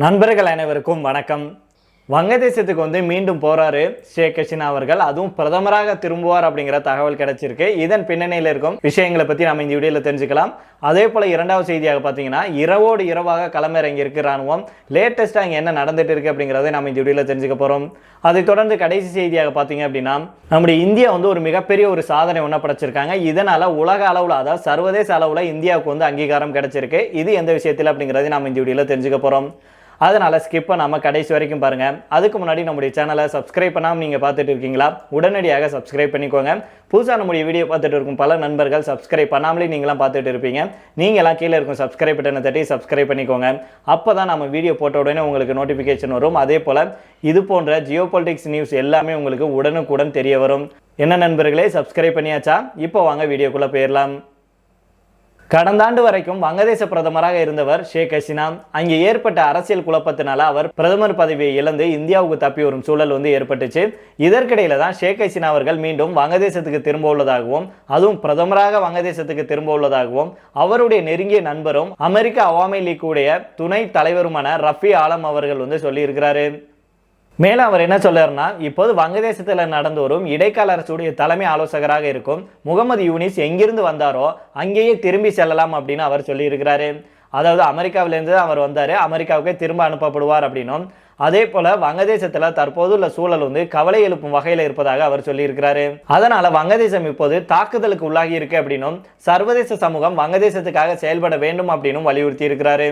நண்பர்கள் அனைவருக்கும் வணக்கம். வங்கதேசத்துக்கு வந்து மீண்டும் போறாரு ஷேக் ஹசீனா அவர்கள். அதுவும் பிரதமராக திரும்புவார் அப்படிங்கிற தகவல் கிடைச்சிருக்கு. இதன் பின்னணியில் இருக்கும் விஷயங்களை பத்தி நம்ம இந்த வீடியோல தெரிஞ்சுக்கலாம். அதே போல இரண்டாவது செய்தியாக பார்த்தீங்கன்னா இரவோடு இரவாக களமிறங்கி இருக்கு ராணுவம் லேட்டஸ்டா அங்கே என்ன நடந்துட்டு இருக்கு அப்படிங்கிறத நம்ம இந்த வீடியோல தெரிஞ்சுக்க போறோம். அதை தொடர்ந்து கடைசி செய்தியாக பார்த்தீங்க அப்படின்னா நம்முடைய இந்தியா வந்து ஒரு மிகப்பெரிய ஒரு சாதனை ஒன்று படைச்சிருக்காங்க. இதனால உலக அளவில் அதாவது சர்வதேச அளவில் இந்தியாவுக்கு வந்து அங்கீகாரம் கிடைச்சிருக்கு. இது எந்த விஷயத்தில் அப்படிங்கிறத நம்ம இந்த வீடியோல தெரிஞ்சுக்க போறோம். அதனால் ஸ்கிப் பண்ணாமல் கடைசி வரைக்கும் பாருங்கள் அதுக்கு முன்னாடி நம்முடைய சேனலை சப்ஸ்கிரைப் பண்ணாமல் நீங்கள் பார்த்துட்டு இருக்கீங்களா? உடனடியாக சப்ஸ்கிரைப் பண்ணிக்கோங்க. புதுசாக நம்முடைய வீடியோ பார்த்துட்டு இருக்கும் பல நண்பர்கள் சப்ஸ்கிரைப் பண்ணாமலே நீங்களாம் பார்த்துட்டு இருப்பீங்க. நீங்களாம் எல்லாம் கீழே இருக்கும் சப்ஸ்கிரைப் பட்டனை தட்டி சப்ஸ்கிரைப் பண்ணிக்கோங்க. அப்பதான் நம்ம வீடியோ போட்ட உடனே உங்களுக்கு நோட்டிஃபிகேஷன் வரும். அதே போல் இது போன்ற ஜியோ நியூஸ் எல்லாமே உங்களுக்கு உடனுக்குடன் தெரிய வரும். என்ன நண்பர்களே சப்ஸ்கிரைப் பண்ணியாச்சா? இப்போ வாங்க வீடியோக்குள்ளே போயிடலாம். கடந்த ஆண்டு வரைக்கும் வங்கதேச பிரதமராக இருந்தவர் ஷேக் ஹசீனா. அங்கே ஏற்பட்ட அரசியல் குழப்பத்தினால அவர் பிரதமர் பதவியை இழந்து இந்தியாவுக்கு தப்பி வரும் சூழல் வந்து ஏற்பட்டுச்சு. இதற்கிடையில தான் ஷேக் ஹசீனா அவர்கள் மீண்டும் வங்கதேசத்துக்கு திரும்ப உள்ளதாகவும் அதுவும் பிரதமராக வங்கதேசத்துக்கு திரும்ப உள்ளதாகவும் அவருடைய நெருங்கிய நண்பரும் அமெரிக்க அவாமி லீக் உடைய துணை தலைவருமான ரஃபி ஆலம் அவர்கள் வந்து சொல்லியிருக்கிறாரு. மேலும் அவர் என்ன சொல்றாருன்னா இப்போது வங்கதேசத்தில் நடந்து வரும் இடைக்கால அரசுடைய தலைமை ஆலோசகராக இருக்கும் முகமது யூனிஸ் எங்கிருந்து வந்தாரோ அங்கேயே திரும்பி செல்லலாம் அப்படின்னு அவர் சொல்லியிருக்கிறாரு. அதாவது அமெரிக்காவிலேருந்து அவர் வந்தார் அமெரிக்காவுக்கே திரும்ப அனுப்பப்படுவார் அப்படின்னும். அதே போல வங்கதேசத்தில் தற்போது உள்ள சூழல் வந்து கவலை எழுப்பும் வகையில் இருப்பதாக அவர் சொல்லியிருக்கிறாரு. அதனால வங்கதேசம் இப்போது தாக்குதலுக்கு உள்ளாகி இருக்கு அப்படின்னும் சர்வதேச சமூகம் வங்கதேசத்துக்காக செயல்பட வேண்டும் அப்படின்னும் வலியுறுத்தி இருக்கிறாரு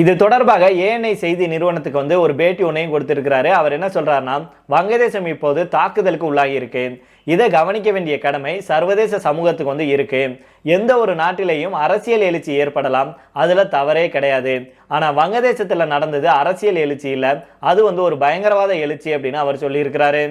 இது தொடர்பாக ஏஎன்ஐ செய்தி நிறுவனத்துக்கு வந்து ஒரு பேட்டி ஒன்றையும் கொடுத்திருக்கிறாரு. அவர் என்ன சொல்றாருன்னா வங்கதேசம் இப்போது தாக்குதலுக்கு உள்ளாகி இருக்கு. இதை கவனிக்க வேண்டிய கடமை சர்வதேச சமூகத்துக்கு வந்து இருக்கு. எந்த ஒரு நாட்டிலேயும் அரசியல் எழுச்சி ஏற்படலாம். அதில் தவறே கிடையாது. ஆனால் வங்கதேசத்தில் நடந்தது அரசியல் எழுச்சி இல்லை. அது வந்து ஒரு பயங்கரவாத எழுச்சி அப்படின்னு அவர் சொல்லியிருக்கிறாரு.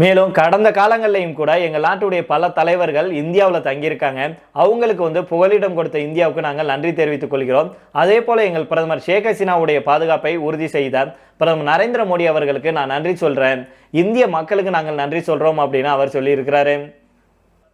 மேலும் கடந்த காலங்கள்லையும் கூட எங்கள் நாட்டுடைய பல தலைவர்கள் இந்தியாவில் தங்கியிருக்காங்க. அவங்களுக்கு வந்து புகலிடம் கொடுத்த இந்தியாவுக்கு நாங்கள் நன்றி தெரிவித்துக் கொள்கிறோம். அதே போல எங்கள் பிரதமர் ஷேக் ஹசீனாவுடைய பாதுகாப்பை உறுதி செய்த பிரதமர் நரேந்திர மோடி அவர்களுக்கு நான் நன்றி சொல்கிறேன் இந்திய மக்களுக்கு நாங்கள் நன்றி சொல்கிறோம் அப்படின்னு அவர் சொல்லியிருக்கிறாரு.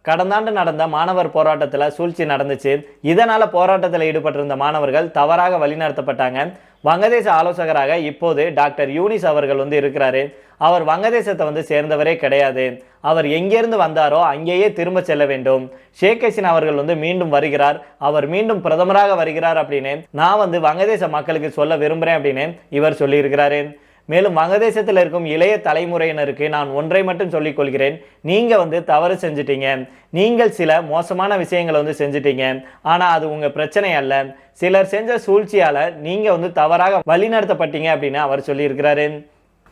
கடந்த ஆண்டு நடந்த மாணவர் போராட்டத்தில் சூழ்ச்சி நடந்துச்சு. இதனால் போராட்டத்தில் ஈடுபட்டிருந்த மாணவர்கள் தவறாக வழிநடத்தப்பட்டாங்க. வங்கதேச ஆலோசகராக இப்போது டாக்டர் யூனிஸ் அவர்கள் வந்து இருக்கிறாரு. அவர் வங்கதேசத்தை வந்து சேர்ந்தவரே கிடையாது. அவர் எங்கேருந்து வந்தாரோ அங்கேயே திரும்ப செல்ல வேண்டும். ஷேக் ஹசீன் அவர்கள் வந்து மீண்டும் வருகிறார். அவர் மீண்டும் பிரதமராக வருகிறார் அப்படின்னு நான் வந்து வங்கதேச மக்களுக்கு சொல்ல விரும்புகிறேன் அப்படின்னு இவர் சொல்லியிருக்கிறாரு. மேலும் வங்கதேசத்தில் இருக்கும் இளைய தலைமுறையினருக்கு நான் ஒன்றை மட்டும் சொல்லிக்கொள்கிறேன். கொள்கிறேன் வந்து தவறு செஞ்சிட்டீங்க. நீங்கள் சில மோசமான விஷயங்களை வந்து செஞ்சிட்டீங்க. ஆனால் அது உங்கள் பிரச்சனை அல்ல. சிலர் செஞ்ச சூழ்ச்சியால் நீங்கள் வந்து தவறாக வழிநடத்தப்பட்டீங்க அப்படின்னு அவர் சொல்லியிருக்கிறாரு.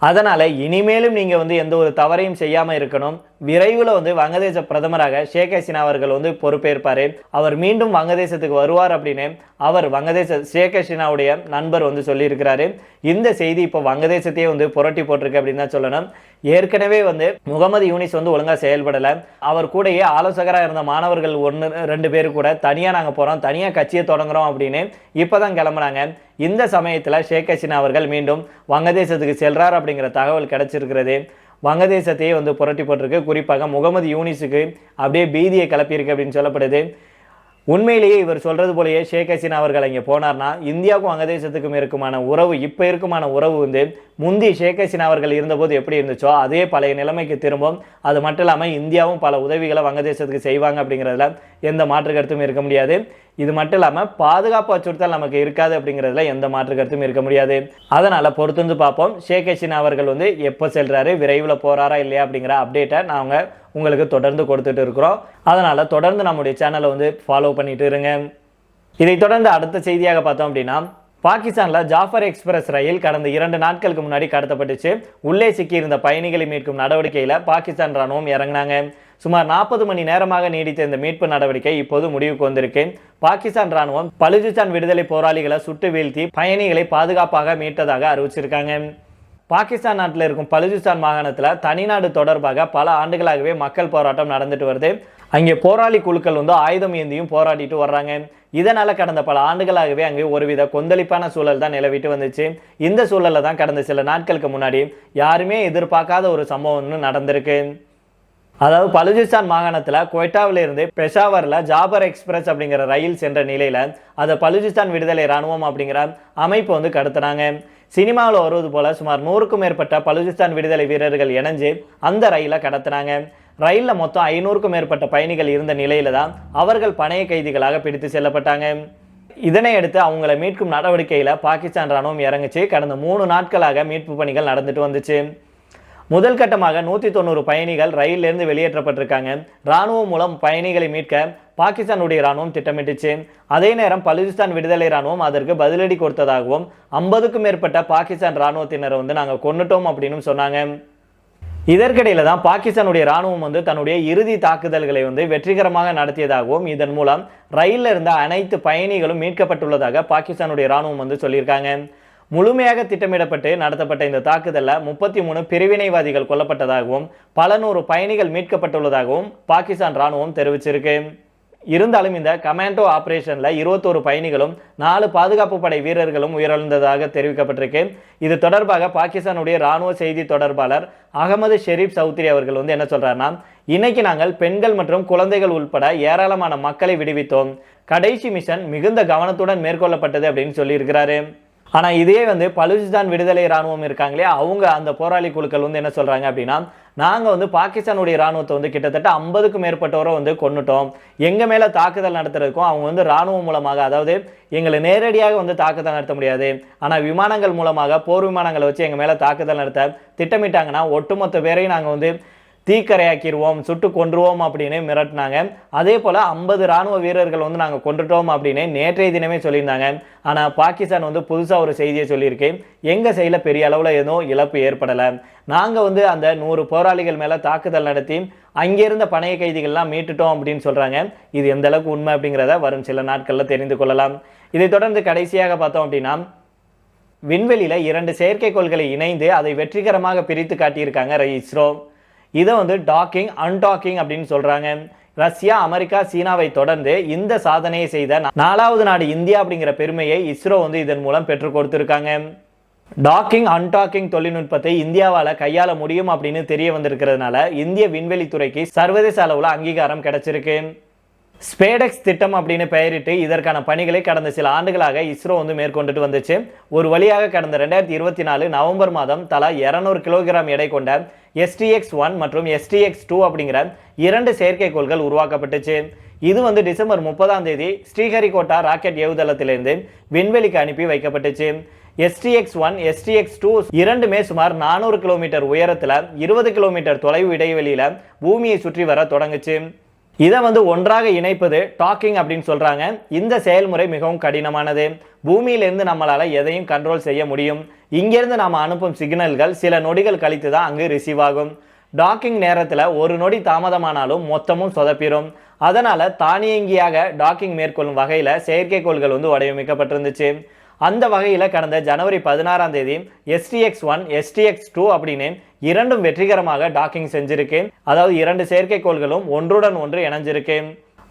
அதனால் இனிமேலும் நீங்கள் வந்து எந்த ஒரு தவறையும் செய்யாமல் இருக்கணும். விரைவில் வந்து வங்கதேச பிரதமராக ஷேக் ஹசீனா அவர்கள் வந்து பொறுப்பேற்பார். அவர் மீண்டும் வங்கதேசத்துக்கு வருவார் அப்படின்னு அவர் வங்கதேச ஷேக் ஹசீனாவுடைய நண்பர் வந்து சொல்லியிருக்கிறாரு. இந்த செய்தி இப்போ வங்கதேசத்தையே வந்து புரட்டி போட்டிருக்கு அப்படின்னு தான் சொல்லணும். ஏற்கனவே வந்து முகமது யூனிஸ் வந்து ஒழுங்காக செயல்படலை. அவர் கூடயே ஆலோசகராக இருந்த மாணவர்கள் ஒன்று ரெண்டு பேர் கூட தனியாக நாங்கள் போகிறோம் தனியாக கட்சியை தொடங்குறோம் அப்படின்னு இப்போ தான் கிளம்புறாங்க. இந்த சமயத்தில் ஷேக் ஹசீனா அவர்கள் மீண்டும் வங்கதேசத்துக்கு செல்றார் அப்படிங்கிற தகவல் கிடைச்சிருக்கிறது. வங்கதேசத்தையே வந்து புரட்டி போட்டிருக்கு. குறிப்பாக முகமது யூனிஸுக்கு அப்படியே பீதியை கிளப்பியிருக்கு அப்படின்னு சொல்லப்படுது. உண்மையிலேயே இவர் சொல்கிறது போலயே ஷேக் ஹசீனா அவர்கள் இங்கே போனார்னா இந்தியாவுக்கும் வங்கதேசத்துக்கும் இருக்குமான உறவு இப்போ இருக்குமான உறவு வந்து முந்தி ஷேக் ஹசீனா அவர்கள் இருந்தபோது எப்படி இருந்துச்சோ அதே பழைய நிலைமைக்கு திரும்பும் அது மட்டும் இல்லாமல் இந்தியாவும் பல உதவிகளை வங்கதேசத்துக்கு செய்வாங்க அப்படிங்கிறதுல எந்த மாற்று கருத்தும் இருக்க முடியாது. இது மட்டும் இல்லாமல் பாதுகாப்பு அச்சுறுத்தல் நமக்கு இருக்காது அப்படிங்கிறதுல எந்த மாற்று கருத்தும் இருக்க முடியாது. அதனால் பொறுத்து பார்ப்போம். ஷேக் ஹசீனா அவர்கள் வந்து எப்போ செல்கிறாரு விரைவில் போறாரா இல்லையா அப்படிங்கிற அப்டேட்டை நாங்கள் உங்களுக்கு தொடர்ந்து கொடுத்துட்டு இருக்கிறோம். அதனால் தொடர்ந்து நம்முடைய சேனலை வந்து ஃபாலோ பண்ணிட்டு இருங்க. இதை தொடர்ந்து அடுத்த செய்தியாக பார்த்தோம் அப்படின்னா பாகிஸ்தானில் ஜாஃபர் எக்ஸ்பிரஸ் ரயில் கடந்த இரண்டு நாட்களுக்கு முன்னாடி கடத்தப்பட்டுச்சு. உள்ளே சிக்கியிருந்த பயணிகளை மீட்கும் நடவடிக்கையில் பாகிஸ்தான் ராணுவம் இறங்கினாங்க. சுமார் நாற்பது மணி நேரமாக நீடித்த இந்த மீட்பு நடவடிக்கை இப்போது முடிவுக்கு வந்திருக்கு பாகிஸ்தான் ராணுவம் பலுஜிஸ்தான் விடுதலை போராளிகளை சுட்டு வீழ்த்தி பயணிகளை பாதுகாப்பாக மீட்டதாக அறிவிச்சிருக்காங்க. பாகிஸ்தான் நாட்டில் இருக்கும் பலுஜிஸ்தான் மாகாணத்தில் தனிநாடு தொடர்பாக பல ஆண்டுகளாகவே மக்கள் போராட்டம் நடந்துட்டு வருது. அங்கே போராளி குழுக்கள் வந்து ஆயுதம் ஏந்தியும் போராடிட்டு வர்றாங்க. இதனால் கடந்த பல ஆண்டுகளாகவே அங்கே ஒருவித கொந்தளிப்பான சூழல் தான் நிலவிட்டு வந்துச்சு. இந்த சூழல்ல தான் கடந்த சில நாட்களுக்கு முன்னாடி யாருமே எதிர்பார்க்காத ஒரு சம்பவம் நடந்திருக்கு. அதாவது பலுஜிஸ்தான் மாகாணத்தில் கொய்டாவிலிருந்து பெஷாவரில் ஜாபர் எக்ஸ்பிரஸ் அப்படிங்கிற ரயில் சென்ற நிலையில் அதை பலுஜிஸ்தான் விடுதலை ராணுவம் அப்படிங்கிற அமைப்பு வந்து கடத்தினாங்க. சினிமாவில் வருவது போல சுமார் நூறுக்கும் மேற்பட்ட பலுஜிஸ்தான் விடுதலை வீரர்கள் இணைஞ்சு அந்த ரயிலை கடத்தினாங்க. ரயிலில் மொத்தம் ஐநூறுக்கும் மேற்பட்ட பயணிகள் இருந்த நிலையில தான் அவர்கள் பணைய கைதிகளாக பிடித்து செல்லப்பட்டாங்க. இதனை அடுத்து அவங்கள மீட்கும் நடவடிக்கையில் பாகிஸ்தான் ராணுவம் இறங்குச்சு. கடந்த மூணு நாட்களாக மீட்பு பணிகள் நடந்துட்டு வந்துச்சு. முதல் கட்டமாக நூற்றி தொண்ணூறு பயணிகள் ரயிலிருந்து வெளியேற்றப்பட்டிருக்காங்க. ராணுவம் மூலம் பயணிகளை மீட்க பாகிஸ்தானுடைய ராணுவம் திட்டமிட்டுச்சு. அதே நேரம் பலுச்சிஸ்தான் விடுதலை ராணுவம் அதற்கு பதிலடி கொடுத்ததாகவும் ஐம்பதுக்கும் மேற்பட்ட பாகிஸ்தான் ராணுவத்தினரை வந்து நாங்கள் கொண்டுட்டோம் அப்படின்னு சொன்னாங்க. இதற்கிடையில தான் பாகிஸ்தானுடைய ராணுவம் வந்து தன்னுடைய இறுதி தாக்குதல்களை வந்து வெற்றிகரமாக நடத்தியதாகவும் இதன் மூலம் ரயிலில் இருந்த அனைத்து பயணிகளும் மீட்கப்பட்டுள்ளதாக பாகிஸ்தானுடைய ராணுவம் வந்து சொல்லியிருக்காங்க. முழுமையாக திட்டமிடப்பட்டு நடத்தப்பட்ட இந்த தாக்குதலில் முப்பத்தி மூணு பிரிவினைவாதிகள் கொல்லப்பட்டதாகவும் பல நூறு பயணிகள் மீட்கப்பட்டுள்ளதாகவும் பாகிஸ்தான் ராணுவம் தெரிவிச்சிருக்கு. இருந்தாலும் இந்த கமாண்டோ ஆபரேஷனில் இருபத்தோரு பயணிகளும் நாலு பாதுகாப்பு படை வீரர்களும் உயிரிழந்ததாக தெரிவிக்கப்பட்டிருக்கு. இது தொடர்பாக பாகிஸ்தானுடைய ராணுவ செய்தி தொடர்பாளர் அகமது ஷெரீப் சௌத்ரி அவர்கள் வந்து என்ன சொல்கிறாருன்னா இன்னைக்கு நாங்கள் பெண்கள் மற்றும் குழந்தைகள் உள்பட ஏராளமான மக்களை விடுவித்தோம். கடைசி மிஷன் மிகுந்த கவனத்துடன் மேற்கொள்ளப்பட்டது அப்படின்னு சொல்லியிருக்கிறாரு. ஆனால் இதே வந்து பலுச்சிஸ்தான் விடுதலை ராணுவம் இருக்காங்களே அவங்க அந்த போராளி குழுக்கள் வந்து என்ன சொல்கிறாங்க அப்படின்னா நாங்கள் வந்து பாகிஸ்தானுடைய ராணுவத்தை வந்து கிட்டத்தட்ட ஐம்பதுக்கும் மேற்பட்டவரை வந்து கொண்டுட்டோம் எங்கள் மேலே தாக்குதல் நடத்துறதுக்கும் அவங்க வந்து ராணுவம் மூலமாக அதாவது எங்களை நேரடியாக வந்து தாக்குதல் நடத்த முடியாது. ஆனால் விமானங்கள் மூலமாக போர் விமானங்களை வச்சு எங்கள் மேலே தாக்குதல் நடத்த திட்டமிட்டாங்கன்னா ஒட்டுமொத்த பேரையும் நாங்கள் வந்து தீக்கரையாக்கிடுவோம் சுட்டு கொன்றுவோம் அப்படின்னு மிரட்டினாங்க. அதே போல் ஐம்பது ராணுவ வீரர்கள் வந்து நாங்கள் கொண்டுட்டோம் அப்படின்னு நேற்றைய தினமே சொல்லியிருந்தாங்க. ஆனால் பாகிஸ்தான் வந்து புதுசாக ஒரு செய்தியை சொல்லியிருக்கு. எங்கள் சைடில் பெரிய அளவில் எதுவும் இழப்பு ஏற்படலை. நாங்கள் வந்து அந்த நூறு போராளிகள் மேலே தாக்குதல் நடத்தி அங்கிருந்த பணைய கைதிகள்லாம் மீட்டுட்டோம் அப்படின்னு சொல்கிறாங்க இது எந்த அளவுக்கு உண்மை அப்படிங்கிறத வரும் சில நாட்களில் தெரிந்து கொள்ளலாம். இதை தொடர்ந்து கடைசியாக பார்த்தோம் அப்படின்னா விண்வெளியில் இரண்டு செயற்கைக்கோள்களை இணைந்து அதை வெற்றிகரமாக பிரித்து காட்டியிருக்காங்க இஸ்ரோ இதை வந்து டாக்கிங் அன்டாக்கிங் அப்படின்னு சொல்கிறாங்க ரஷ்யா அமெரிக்கா சீனாவை தொடர்ந்து இந்த சாதனையை செய்த நாலாவது நாடு இந்தியா அப்படிங்கிற பெருமையை இஸ்ரோ வந்து இதன் மூலம் பெற்றுக் கொடுத்துருக்காங்க. டாக்கிங் அன்டாக்கிங் தொழில்நுட்பத்தை இந்தியாவால் கையாள முடியும் அப்படின்னு தெரிய வந்திருக்கிறதுனால இந்திய விண்வெளி துறைக்கு சர்வதேச அளவில் அங்கீகாரம் கிடைச்சிருக்கு. ஸ்பேடெக்ஸ் திட்டம் அப்படின்னு பெயரிட்டு இதற்கான பணிகளை கடந்த சில ஆண்டுகளாக இஸ்ரோ வந்து மேற்கொண்டுட்டு வந்துச்சு. ஒரு வழியாக கடந்த ரெண்டாயிரத்தி இருபத்தி நாலு நவம்பர் மாதம் தலா இரநூறு கிலோகிராம் எடை கொண்ட எஸ்டிஎக்ஸ் ஒன் மற்றும் எஸ்டிஎக்ஸ் டூ அப்படிங்கிற இரண்டு செயற்கைக்கோள்கள் உருவாக்கப்பட்டுச்சு. இது வந்து டிசம்பர் முப்பதாம் தேதி ஸ்ரீஹரிகோட்டா ராக்கெட் ஏவுதளத்திலிருந்து விண்வெளிக்கு அனுப்பி வைக்கப்பட்டுச்சு. எஸ்டிஎக்ஸ் ஒன் எஸ்டிஎக்ஸ் டூ இரண்டுமே சுமார் நானூறு கிலோமீட்டர் உயரத்தில் இருபது கிலோமீட்டர் தொலைவு இடைவெளியில் பூமியை சுற்றி வர தொடங்குச்சு. இதை வந்து ஒன்றாக இணைப்பது டாக்கிங் அப்படின்னு சொல்கிறாங்க இந்த செயல்முறை மிகவும் கடினமானது. பூமியிலேருந்து நம்மளால் எதையும் கண்ட்ரோல் செய்ய முடியும். இங்கேருந்து நாம் அனுப்பும் சிக்னல்கள் சில நொடிகள் கழித்து தான் அங்கு ரிசீவ் ஆகும். டாக்கிங் நேரத்தில் ஒரு நொடி தாமதமானாலும் மொத்தமும் சொதப்பிடும் அதனால் தானியங்கியாக டாக்கிங் மேற்கொள்ளும் வகையில் செயற்கைக்கோள்கள் வந்து வடிவமைக்கப்பட்டிருந்துச்சு. அந்த வகையில் கடந்த ஜனவரி பதினாறாம் தேதி எஸ்டிஎக்ஸ் ஒன் எஸ்டிஎக்ஸ் டூ அப்படின்னு இரண்டும் வெற்றிகரமாக டாக்கிங் செஞ்சிருக்கு. அதாவது இரண்டு செயற்கைக்கோள்களும் ஒன்றுடன் ஒன்று இணைஞ்சிருக்கு.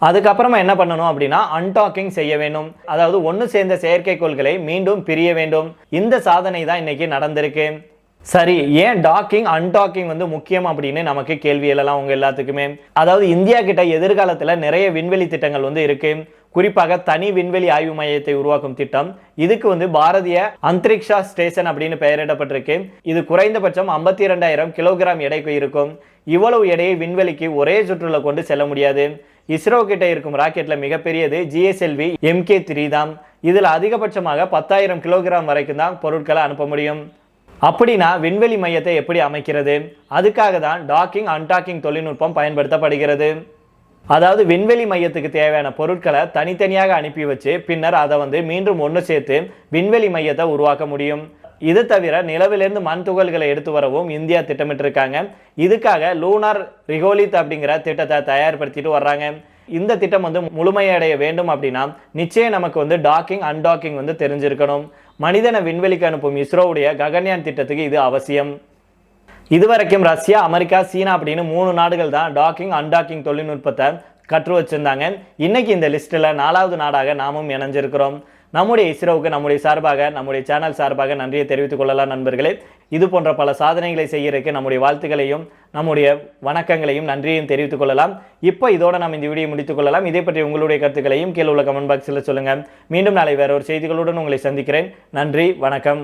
அதுக்கப்புறமா என்ன பண்ணணும் அப்படின்னா அன்டாக்கிங் செய்ய வேண்டும். அதாவது ஒன்று சேர்ந்த செயற்கைக்கோள்களை மீண்டும் பிரிய வேண்டும். இந்த சாதனை தான் இன்னைக்கு நடந்திருக்கு. சரி ஏன் டாக்கிங் அன்டாக்கிங் வந்து முக்கியம் அப்படின்னு நமக்கு கேள்வி எழலாம் உங்க எல்லாத்துக்குமே? அதாவது இந்தியா கிட்ட எதிர்காலத்தில் நிறைய விண்வெளி திட்டங்கள் வந்து இருக்கு. குறிப்பாக தனி விண்வெளி ஆய்வு மையத்தை உருவாக்கும் திட்டம். இதுக்கு வந்து பாரதிய அந்தரிக்ஷா ஸ்டேஷன் அப்படின்னு பெயரிடப்பட்டிருக்கு. இது குறைந்தபட்சம் ஐம்பத்தி இரண்டாயிரம் கிலோகிராம் எடைக்கு இருக்கும். இவ்வளவு எடையை விண்வெளிக்கு ஒரே சுற்றுல கொண்டு செல்ல முடியாது. இஸ்ரோ கிட்ட இருக்கும் ராக்கெட்ல மிகப்பெரியது ஜிஎஸ்எல்வி எம்கே த்ரீ தான். இதில் அதிகபட்சமாக பத்தாயிரம் கிலோகிராம் வரைக்கும் தான் பொருட்களை அனுப்ப முடியும். அப்படின்னா விண்வெளி மையத்தை எப்படி அமைக்கிறது? அதுக்காக தான் டாக்கிங் அன்டாக்கிங் தொழில்நுட்பம் பயன்படுத்தப்படுகிறது. அதாவது விண்வெளி மையத்துக்கு தேவையான பொருட்களை தனித்தனியாக அனுப்பி வச்சு பின்னர் அதை வந்து மீண்டும் ஒன்று சேர்த்து விண்வெளி மையத்தை உருவாக்க முடியும். இது தவிர நிலவிலிருந்து மண் துகள்களை எடுத்து வரவும் இந்தியா திட்டமிட்டிருக்காங்க. இதுக்காக லூனார் ரிகோலித் அப்படிங்கிற திட்டத்தை தயார்படுத்திட்டு வர்றாங்க. இந்த திட்டம் வந்து முழுமையடைய வேண்டும் அப்படின்னா நிச்சயம் நமக்கு வந்து டாக்கிங் அன்டாக்கிங் வந்து தெரிஞ்சிருக்கணும். மனிதனை விண்வெளிக்கு அனுப்பும் இஸ்ரோவுடைய ககன்யான் திட்டத்துக்கு இது அவசியம். இதுவரைக்கும் ரஷ்யா அமெரிக்கா சீனா அப்படின்னு மூணு நாடுகள் தான் டாக்கிங் அன்டாக்கிங் தொழில்நுட்பத்தை கற்று வச்சிருந்தாங்க. இன்னைக்கு இந்த லிஸ்ட்டில் நாலாவது நாடாக நாமும் இணைஞ்சிருக்கிறோம். நம்முடைய இஸ்ரோவுக்கு நம்முடைய சார்பாக நம்முடைய சேனல் சார்பாக நன்றியை தெரிவித்துக் கொள்ளலாம் நண்பர்களே. இது போன்ற பல சாதனைகளை செய்யறதுக்கு நம்முடைய வாழ்த்துக்களையும் நம்முடைய வணக்கங்களையும் நன்றியையும் தெரிவித்துக் கொள்ளலாம். இப்போ இதோட நம்ம இந்த வீடியோ முடித்துக் கொள்ளலாம். இதை பற்றி உங்களுடைய கருத்துக்களையும் கீழே உள்ள கமெண்ட் பாக்ஸில் சொல்லுங்கள் மீண்டும் நாளை வேற ஒரு செய்திகளுடன் உங்களை சந்திக்கிறேன். நன்றி வணக்கம்.